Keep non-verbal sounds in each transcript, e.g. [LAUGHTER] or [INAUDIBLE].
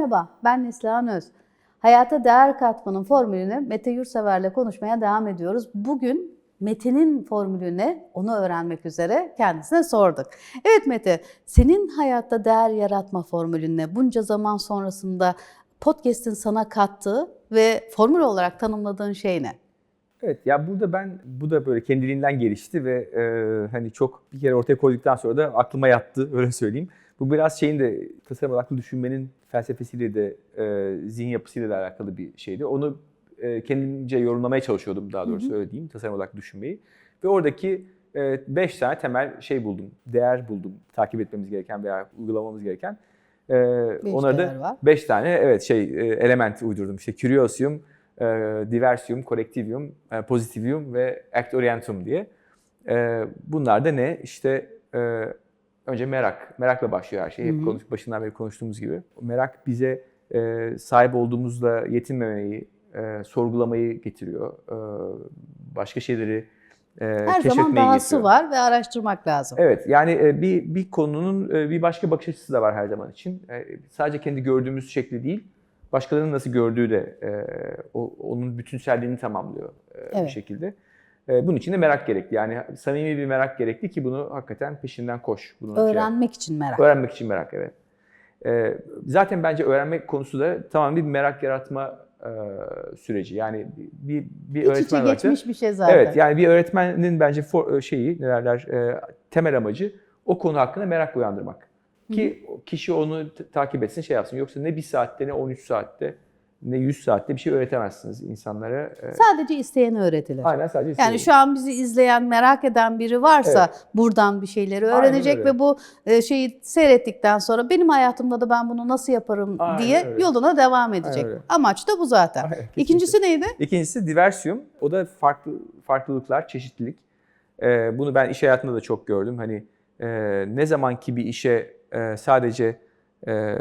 Merhaba, ben Neslihan Öz. Hayata değer katmanın formülünü Mete Yurtsever'le konuşmaya devam ediyoruz. Bugün Mete'nin formülü ne? Onu öğrenmek üzere kendisine sorduk. Evet Mete, senin hayatta değer yaratma formülün ne? Bunca zaman sonrasında podcast'in sana kattığı ve formül olarak tanımladığın şey ne? Evet ya burada ben bu da böyle kendiliğinden gelişti ve e, hani çok bir kere ortaya koyduktan sonra da aklıma yattı [LAUGHS] öyle söyleyeyim. Bu biraz şeyin de tasarım odaklı düşünmenin felsefesiyle de e, zihin yapısıyla da alakalı bir şeydi. Onu e, kendimce yorumlamaya çalışıyordum daha doğrusu öyle diyeyim tasarım odaklı düşünmeyi. Ve oradaki 5 tane temel şey buldum, değer buldum takip etmemiz gereken veya uygulamamız gereken. E, Beş onları da var. 5 tane evet şey e, element uydurdum. İşte curiosium, e, diversium, collectivium, e, positivium ve act orientum diye. E, bunlar da ne? İşte e, önce merak. Merakla başlıyor her şey. Hep konuş, başından beri konuştuğumuz gibi. Merak bize e, sahip olduğumuzla yetinmemeyi, e, sorgulamayı getiriyor. E, başka şeyleri e, Her zaman dahası getiriyor. var ve araştırmak lazım. Evet yani e, bir bir konunun e, bir başka bakış açısı da var her zaman için. E, Sadece kendi gördüğümüz şekli değil, başkalarının nasıl gördüğü de e, o- onun bütünselliğini tamamlıyor e, bir Evet. şekilde. E, Bunun için de merak gerekli. Yani samimi bir merak gerekli ki bunu hakikaten peşinden koş. Bunu şey. Öğrenmek için merak. Öğrenmek için merak evet. E, Zaten bence öğrenmek konusu da tamamen bir merak yaratma e, süreci. Yani bir bir İç içe öğretmen olarak da- geçmiş bir şey zaten. Evet yani bir öğretmenin bence for, şeyi ne derler e, temel amacı o konu hakkında merak uyandırmak. Ki kişi onu takip etsin şey yapsın. Yoksa ne bir saatte ne 13 saatte ne 100 saatte bir şey öğretemezsiniz insanlara. E, Sadece isteyeni öğretilir. Aynen sadece Yani isteyin. şu an bizi izleyen, merak eden biri varsa buradan bir şeyleri öğrenecek ve bu e, şeyi seyrettikten sonra benim hayatımda da ben bunu nasıl yaparım Aynen diye öyle. yoluna devam edecek. Amaç da bu zaten. Aynen, kesinlikle. İkincisi neydi? İkincisi diversium. O da farklı farklılıklar, çeşitlilik. Ee, bunu ben iş hayatında da çok gördüm. Hani e, ne zaman ki bir işe e, sadece e,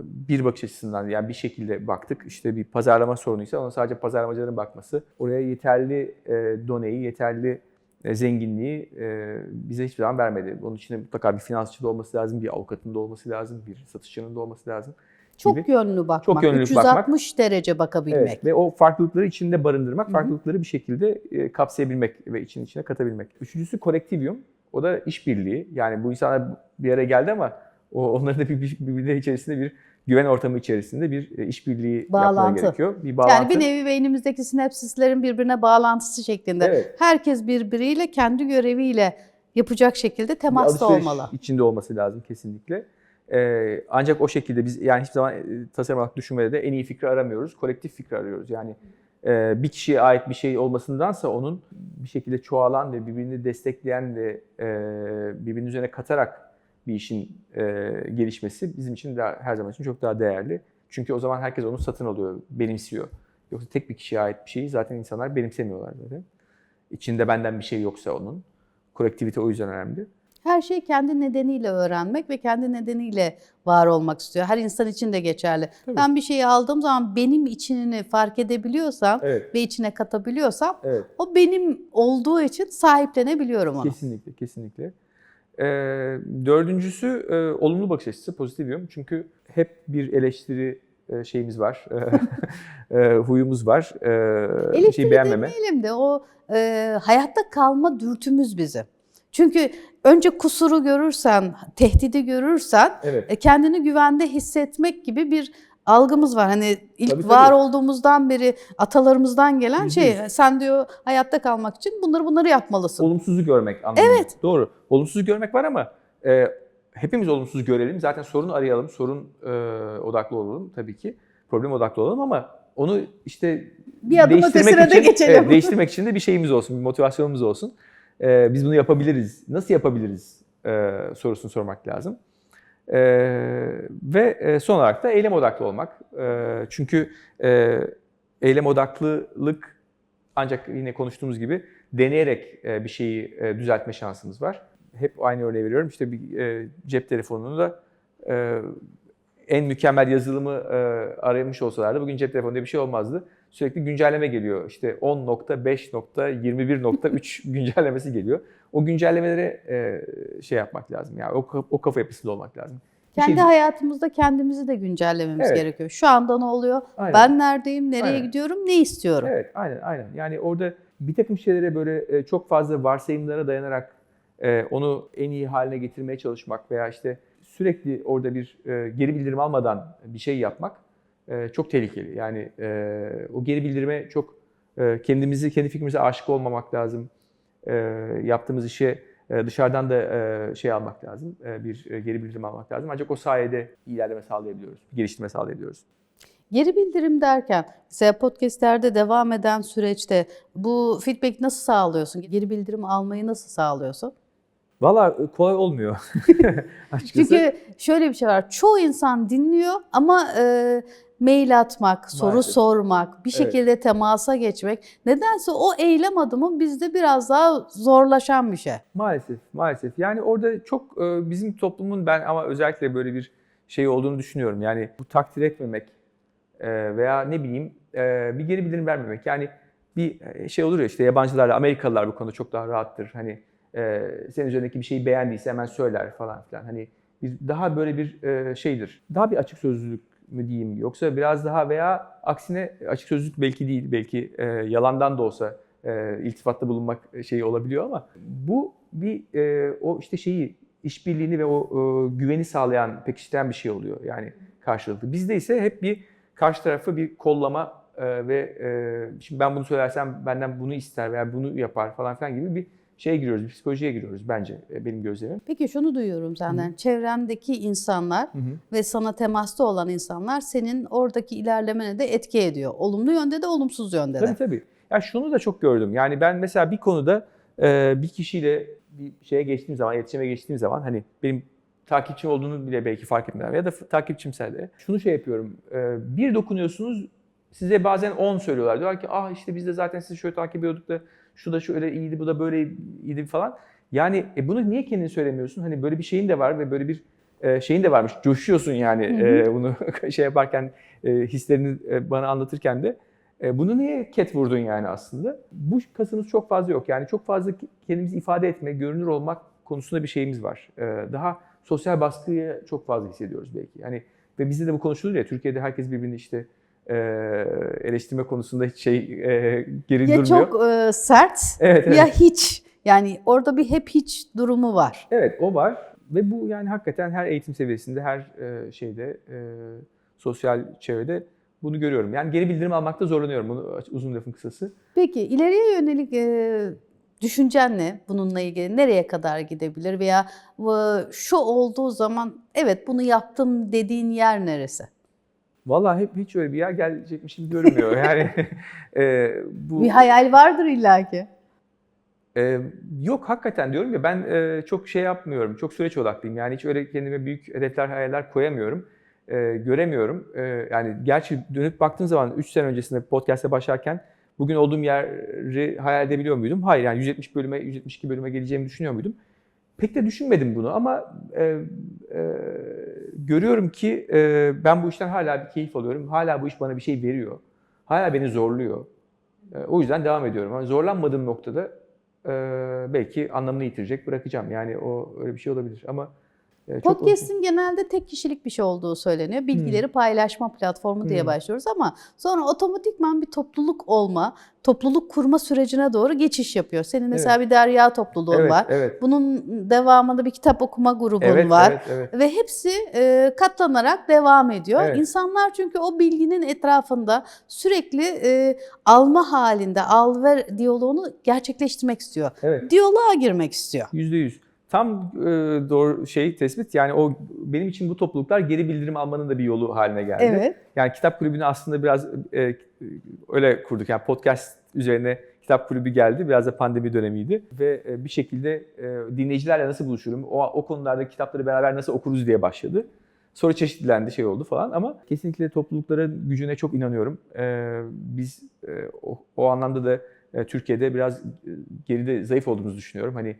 bir bakış açısından yani bir şekilde baktık. İşte bir pazarlama sorunuysa ona sadece pazarlamacıların bakması. Oraya yeterli e, doneyi, yeterli e, zenginliği e, bize hiçbir zaman vermedi. Onun için mutlaka bir finansçı da olması lazım, bir avukatın da olması lazım, bir satışçının da olması lazım. Çok gibi. yönlü bakmak. Çok yönlü 360 derece bakabilmek. Evet, ve o farklılıkları içinde barındırmak, Hı hı. farklılıkları bir şekilde e, kapsayabilmek ve için içine katabilmek. Üçüncüsü kolektivyum. O da işbirliği. Yani bu insanlar bir araya geldi ama o onların da bir, bir- birbirleri içerisinde bir güven ortamı içerisinde bir e, işbirliği Bağlantı. gerekiyor. Bir bağlantı. Yani bir nevi beynimizdeki sinapsislerin birbirine bağlantısı şeklinde. Evet. Herkes birbiriyle kendi göreviyle yapacak şekilde temasta olmalı. içinde olması lazım kesinlikle. Ee, ancak o şekilde biz yani hiçbir zaman e, tasarım olarak düşünmede de en iyi fikri aramıyoruz. Kolektif fikri arıyoruz. Yani bir kişiye ait bir şey olmasındansa onun bir şekilde çoğalan ve birbirini destekleyen ve e, birbirinin üzerine katarak bir işin e, gelişmesi bizim için daha, her zaman için çok daha değerli. Çünkü o zaman herkes onu satın alıyor, benimsiyor. Yoksa tek bir kişiye ait bir şeyi zaten insanlar benimsemiyorlar zaten. İçinde benden bir şey yoksa onun. Kolektivite o yüzden önemli. Her şey kendi nedeniyle öğrenmek ve kendi nedeniyle var olmak istiyor. Her insan için de geçerli. Tabii. Ben bir şeyi aldığım zaman benim içini fark edebiliyorsam Evet. ve içine katabiliyorsam Evet. o benim olduğu için sahiplenebiliyorum onu. Kesinlikle, kesinlikle. Ee, dördüncüsü e, olumlu bakış açısı, pozitivyum. Çünkü hep bir eleştiri e, şeyimiz var, [LAUGHS] e, huyumuz var. E, bir Eleştiri şey beğenmeme. demeyelim de o e, hayatta kalma dürtümüz bizim. Çünkü önce kusuru görürsen, tehdidi görürsen Evet. e, kendini güvende hissetmek gibi bir algımız var. Hani ilk Tabii, tabii. var olduğumuzdan beri atalarımızdan gelen şey sen diyor hayatta kalmak için bunları bunları yapmalısın. Olumsuzu görmek anlamında. Evet. Doğru. Olumsuzu görmek var ama e, hepimiz olumsuz görelim. Zaten sorunu arayalım, sorun e, odaklı olalım tabii ki. Problem odaklı olalım ama onu işte Bir adım değiştirmek ötesine de için, geçelim. evet, değiştirmek için de bir şeyimiz olsun, bir motivasyonumuz olsun. Ee, biz bunu yapabiliriz. Nasıl yapabiliriz ee, sorusunu sormak lazım. Ee, ve e, son olarak da eylem odaklı olmak. Ee, çünkü e, eylem odaklılık ancak yine konuştuğumuz gibi deneyerek e, bir şeyi e, düzeltme şansımız var. Hep aynı örneği veriyorum. İşte bir e, cep telefonunu da e, en mükemmel yazılımı e, aramış olsalardı bugün cep telefonunda bir şey olmazdı. Sürekli güncelleme geliyor. İşte 10.5.21.3 [LAUGHS] güncellemesi geliyor. O güncellemelere e, şey yapmak lazım. Yani o, o kafa yapısında olmak lazım. Bir Kendi şey- hayatımızda kendimizi de güncellememiz Evet. gerekiyor. Şu anda ne oluyor? Aynen. Ben neredeyim? Nereye Aynen. gidiyorum? Ne istiyorum? Evet, aynen, aynen. Yani orada bir takım şeylere böyle e, çok fazla varsayımlara dayanarak e, onu en iyi haline getirmeye çalışmak veya işte sürekli orada bir e, geri bildirim almadan bir şey yapmak e, çok tehlikeli. Yani e, o geri bildirime çok e, kendimizi, kendi fikrimize aşık olmamak lazım. E, yaptığımız işe e, dışarıdan da e, şey almak lazım, e, bir e, geri bildirim almak lazım. Ancak o sayede ilerleme sağlayabiliyoruz, geliştirme sağlayabiliyoruz. Geri bildirim derken mesela podcastlerde devam eden süreçte bu feedback nasıl sağlıyorsun? Geri bildirim almayı nasıl sağlıyorsun? Valla kolay olmuyor [LAUGHS] [LAUGHS] açıkçası. Çünkü şöyle bir şey var. Çoğu insan dinliyor ama e, mail atmak, soru Maalesef. sormak, bir Evet. şekilde temasa geçmek nedense o eylem adımı bizde biraz daha zorlaşan bir şey. Maalesef, maalesef. Yani orada çok e, bizim toplumun ben ama özellikle böyle bir şey olduğunu düşünüyorum. Yani bu takdir etmemek e, veya ne bileyim e, bir geri bildirim vermemek. Yani bir şey olur ya işte yabancılarla Amerikalılar bu konuda çok daha rahattır. Hani senin üzerindeki bir şeyi beğendiyse hemen söyler falan filan. Hani daha böyle bir şeydir. Daha bir açık sözlülük mü diyeyim yoksa biraz daha veya aksine açık sözlülük belki değil belki e, yalandan da olsa e, iltifatta bulunmak şeyi olabiliyor ama bu bir e, o işte şeyi işbirliğini ve o e, güveni sağlayan pekiştiren bir şey oluyor yani karşılıklı. Bizde ise hep bir karşı tarafı bir kollama e, ve e, şimdi ben bunu söylersem benden bunu ister veya bunu yapar falan filan gibi bir şeye giriyoruz, bir psikolojiye giriyoruz bence e, benim gözlemim. Peki şunu duyuyorum senden. Çevrendeki insanlar ve sana temasta olan insanlar senin oradaki ilerlemene de etki ediyor. Olumlu yönde de olumsuz yönde de. Tabii tabii. Ya şunu da çok gördüm. Yani ben mesela bir konuda e, bir kişiyle bir şeye geçtiğim zaman, iletişime geçtiğim zaman hani benim takipçim olduğunu bile belki fark etmeden ya da takipçimse de şunu şey yapıyorum. E, bir dokunuyorsunuz size bazen 10 söylüyorlar. Diyorlar ki ah işte biz de zaten sizi şöyle takip ediyorduk da şu da şöyle iyiydi, bu da böyle iyiydi falan. Yani e, bunu niye kendin söylemiyorsun? Hani böyle bir şeyin de var ve böyle bir e, şeyin de varmış. Coşuyorsun yani Hı hı. e, bunu [LAUGHS] şey yaparken, e, hislerini e, bana anlatırken de. E, bunu niye ket vurdun yani aslında? Bu kasımız çok fazla yok. Yani çok fazla kendimizi ifade etme, görünür olmak konusunda bir şeyimiz var. E, daha sosyal baskıyı çok fazla hissediyoruz belki. Yani ve bizde de bu konuşulur ya Türkiye'de herkes birbirini işte e, eleştirme konusunda hiç şey e, geri Ya durmuyor. çok e, sert evet, evet. ya hiç. Yani orada bir hep hiç durumu var. Evet o var ve bu yani hakikaten her eğitim seviyesinde her e, şeyde e, sosyal çevrede bunu görüyorum. Yani geri bildirim almakta zorlanıyorum. Bunu uzun lafın kısası. Peki ileriye yönelik e, düşüncen ne bununla ilgili? Nereye kadar gidebilir veya e, şu olduğu zaman evet bunu yaptım dediğin yer neresi? Vallahi hep hiç öyle bir yer gelecekmiş gibi görünmüyor. Yani [LAUGHS] e, bu Bir hayal vardır illaki. e, yok hakikaten diyorum ya ben e, çok şey yapmıyorum. Çok süreç odaklıyım. Yani hiç öyle kendime büyük hedefler, hayaller koyamıyorum. E, göremiyorum. E, yani gerçi dönüp baktığım zaman 3 sene öncesinde podcast'e başlarken bugün olduğum yeri hayal edebiliyor muydum? Hayır yani 170 bölüme, 172 bölüme geleceğimi düşünüyor muydum? Pek de düşünmedim bunu ama e, e, görüyorum ki e, ben bu işten hala bir keyif alıyorum. Hala bu iş bana bir şey veriyor. Hala beni zorluyor. E, o yüzden devam ediyorum. Ama zorlanmadığım noktada e, belki anlamını yitirecek, bırakacağım. Yani o öyle bir şey olabilir ama çok Podcast'in genelde tek kişilik bir şey olduğu söyleniyor. Bilgileri paylaşma platformu diye Hmm. başlıyoruz ama sonra otomatikman bir topluluk olma, topluluk kurma sürecine doğru geçiş yapıyor. Senin mesela bir derya topluluğun evet, var. Evet. Bunun devamında bir kitap okuma grubun Evet, var. evet, evet. Ve hepsi e, katlanarak devam ediyor. Evet. İnsanlar çünkü o bilginin etrafında sürekli e, alma halinde, al ver diyaloğunu gerçekleştirmek istiyor. evet. Diyaloğa girmek istiyor. Yüzde yüz. Tam e, doğru şey tespit. Yani o benim için bu topluluklar geri bildirim almanın da bir yolu haline geldi. Evet. Yani kitap kulübünü aslında biraz e, öyle kurduk. Yani podcast üzerine kitap kulübü geldi. Biraz da pandemi dönemiydi. Ve e, bir şekilde e, dinleyicilerle nasıl buluşurum, o, o konularda kitapları beraber nasıl okuruz diye başladı. Sonra çeşitlendi şey oldu falan ama kesinlikle toplulukların gücüne çok inanıyorum. E, biz e, o, o anlamda da e, Türkiye'de biraz e, geride zayıf olduğumuzu düşünüyorum. Hani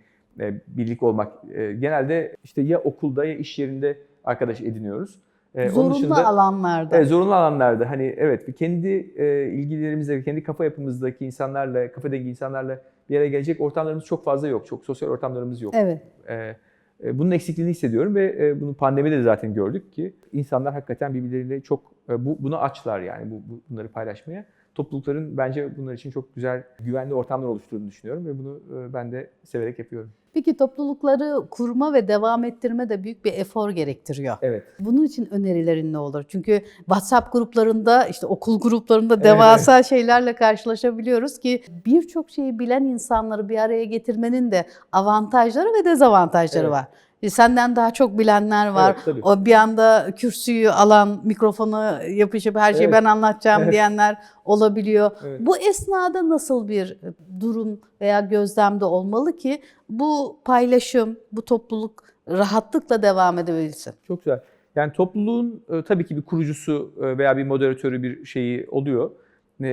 birlik olmak. E, genelde işte ya okulda ya iş yerinde arkadaş ediniyoruz. E, onun Zorunlu dışında- alanlarda. Evet, zorunlu alanlarda hani evet kendi e, ilgilerimizle, kendi kafa yapımızdaki insanlarla, kafa dengi insanlarla bir araya gelecek ortamlarımız çok fazla yok. Çok sosyal ortamlarımız yok. Evet. E, E, Bunun eksikliğini hissediyorum ve e, bunu pandemide de zaten gördük ki insanlar hakikaten birbirleriyle çok e, bu, bunu açlar yani bu- bunları paylaşmaya. Toplulukların bence bunlar için çok güzel, güvenli ortamlar oluşturduğunu düşünüyorum ve bunu e, ben de severek yapıyorum. Peki toplulukları kurma ve devam ettirme de büyük bir efor gerektiriyor. Evet. Bunun için önerilerin ne olur? Çünkü WhatsApp gruplarında, işte okul gruplarında devasa şeylerle karşılaşabiliyoruz ki birçok şeyi bilen insanları bir araya getirmenin de avantajları ve dezavantajları Evet. var. Senden daha çok bilenler var. Evet, tabii. o bir anda kürsüyü alan, mikrofonu yapışıp her şeyi Evet. ben anlatacağım Evet. diyenler olabiliyor. Evet. Bu esnada nasıl bir durum veya gözlemde olmalı ki bu paylaşım, bu topluluk rahatlıkla devam edebilsin? Çok güzel. Yani topluluğun e, tabii ki bir kurucusu e, veya bir moderatörü bir şeyi oluyor.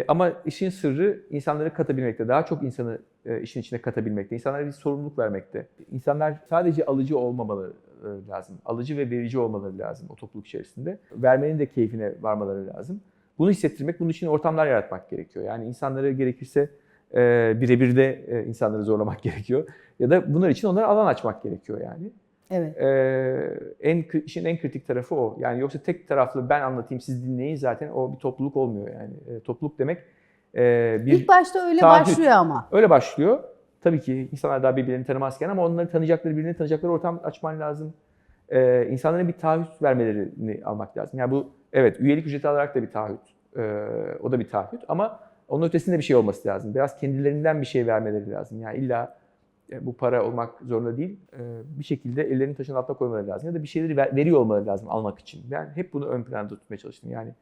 Ama işin sırrı insanları katabilmekte. Daha çok insanı e, işin içine katabilmekte. İnsanlara bir sorumluluk vermekte. İnsanlar sadece alıcı olmamaları e, lazım. Alıcı ve verici olmaları lazım o topluluk içerisinde. Vermenin de keyfine varmaları lazım. Bunu hissettirmek, bunun için ortamlar yaratmak gerekiyor. Yani insanları gerekirse e, birebir de insanları zorlamak [LAUGHS] gerekiyor. Ya da bunlar için onlara alan açmak gerekiyor yani. Evet. Ee, en işin en kritik tarafı o. Yani yoksa tek taraflı ben anlatayım siz dinleyin zaten o bir topluluk olmuyor yani. Ee, topluluk demek e, bir İlk başta öyle taahhüt. başlıyor ama. öyle başlıyor. Tabii ki insanlar daha birbirlerini tanımazken ama onları tanıyacakları birbirini tanıyacakları ortam açman lazım. Ee, insanların bir taahhüt vermelerini almak lazım. Yani bu evet üyelik ücreti alarak da bir taahhüt. Ee, o da bir taahhüt ama onun ötesinde bir şey olması lazım. Biraz kendilerinden bir şey vermeleri lazım. Yani illa e, bu para olmak zorunda değil. E, Bir şekilde ellerini taşın altına koymaları lazım. Ya da bir şeyleri ver- veriyor olmaları lazım almak için. Ben hep bunu ön planda tutmaya çalıştım. Yani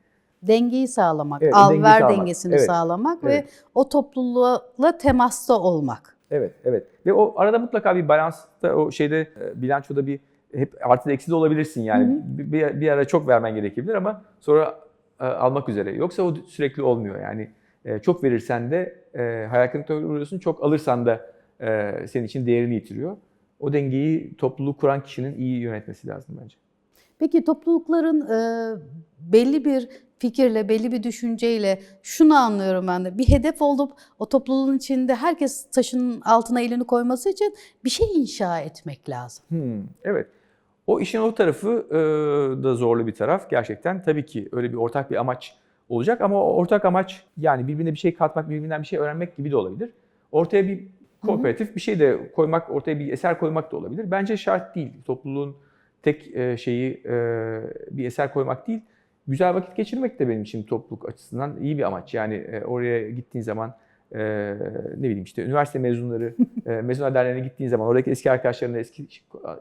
Dengeyi sağlamak, Evet, al ver sağlamak. dengesini Evet. sağlamak Evet. ve o topluluğla temasta olmak. evet, evet. Ve o arada mutlaka bir balansta o şeyde e, bilançoda bir hep artı eksi de olabilirsin yani. Hı Bir, bir, bir ara çok vermen gerekebilir ama sonra e, almak üzere. Yoksa o sürekli olmuyor yani. E, çok verirsen de e, hayal kırıklığına uğruyorsun. Çok alırsan da e, senin için değerini yitiriyor. O dengeyi topluluğu kuran kişinin iyi yönetmesi lazım bence. Peki toplulukların e, belli bir fikirle, belli bir düşünceyle şunu anlıyorum ben de. Bir hedef olup o topluluğun içinde herkes taşın altına elini koyması için bir şey inşa etmek lazım. Hmm, evet. O işin o tarafı e, da zorlu bir taraf gerçekten. Tabii ki öyle bir ortak bir amaç olacak ama ortak amaç yani birbirine bir şey katmak, birbirinden bir şey öğrenmek gibi de olabilir. Ortaya bir kooperatif bir şey de koymak, ortaya bir eser koymak da olabilir. Bence şart değil. Topluluğun tek e, şeyi e, bir eser koymak değil. Güzel vakit geçirmek de benim için topluluk açısından iyi bir amaç. Yani e, oraya gittiğin zaman ne bileyim işte üniversite mezunları, [LAUGHS] mezunlar derneğine gittiğin zaman oradaki eski arkadaşlarınla eski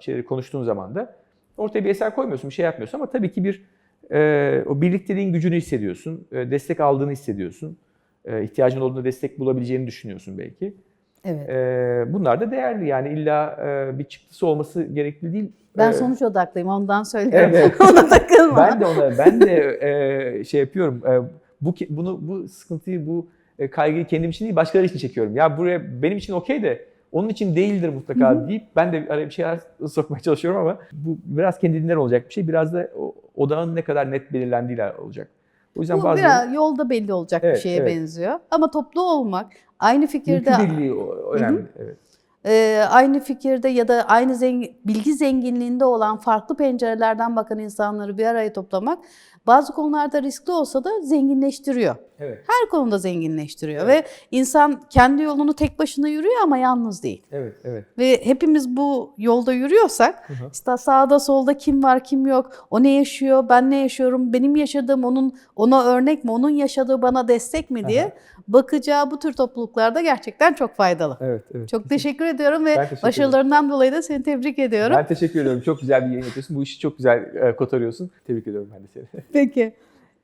şeyleri konuştuğun zaman da ortaya bir eser koymuyorsun, bir şey yapmıyorsun ama tabii ki bir e, o birlikteliğin gücünü hissediyorsun, e, destek aldığını hissediyorsun, e, ihtiyacın olduğunda destek bulabileceğini düşünüyorsun belki. Evet. E, bunlar da değerli yani illa e, bir çıktısı olması gerekli değil. Ben sonuç odaklıyım ondan söylüyorum. Evet. [LAUGHS] Ona takılma. ben de ona ben de e, şey yapıyorum. E, bu bunu bu sıkıntıyı bu e, kaygıyı kendim için değil başkaları için çekiyorum. Ya buraya benim için okey de onun için değildir mutlaka deyip ben de araya bir şeyler sokmaya çalışıyorum ama bu biraz kendiliğinden olacak bir şey. Biraz da odağın ne kadar net belirlendiğiyle olacak. O yüzden Bu bazı biraz yolda belli olacak bir Evet, şeye evet. benziyor. Ama toplu olmak, aynı fikirde ülke birliği önemli. Evet. e, aynı fikirde ya da aynı zengin, bilgi zenginliğinde olan farklı pencerelerden bakan insanları bir araya toplamak bazı konularda riskli olsa da zenginleştiriyor. Evet. Her konuda zenginleştiriyor Evet. ve insan kendi yolunu tek başına yürüyor ama yalnız değil. Evet, evet. Ve hepimiz bu yolda yürüyorsak Hı hı. işte sağda solda kim var kim yok, o ne yaşıyor, ben ne yaşıyorum, benim yaşadığım onun ona örnek mi, onun yaşadığı bana destek mi diye Aha. bakacağı bu tür topluluklarda gerçekten çok faydalı. Evet, evet. Çok teşekkür ediyorum ve teşekkür başarılarından dolayı da seni tebrik ediyorum. Ben teşekkür ediyorum. Çok güzel bir yayın yapıyorsun. Bu işi çok güzel e, kotarıyorsun. Tebrik ediyorum ben de seni. [LAUGHS] Peki.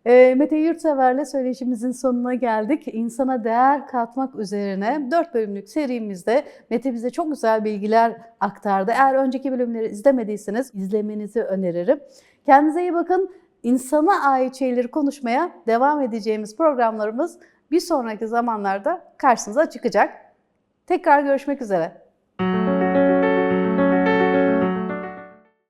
Ee, Mete Yurtsever'le söyleşimizin sonuna geldik. İnsana değer katmak üzerine 4 bölümlük serimizde Mete bize çok güzel bilgiler aktardı. Eğer önceki bölümleri izlemediyseniz izlemenizi öneririm. Kendinize iyi bakın. İnsana ait şeyleri konuşmaya devam edeceğimiz programlarımız bir sonraki zamanlarda karşınıza çıkacak. Tekrar görüşmek üzere.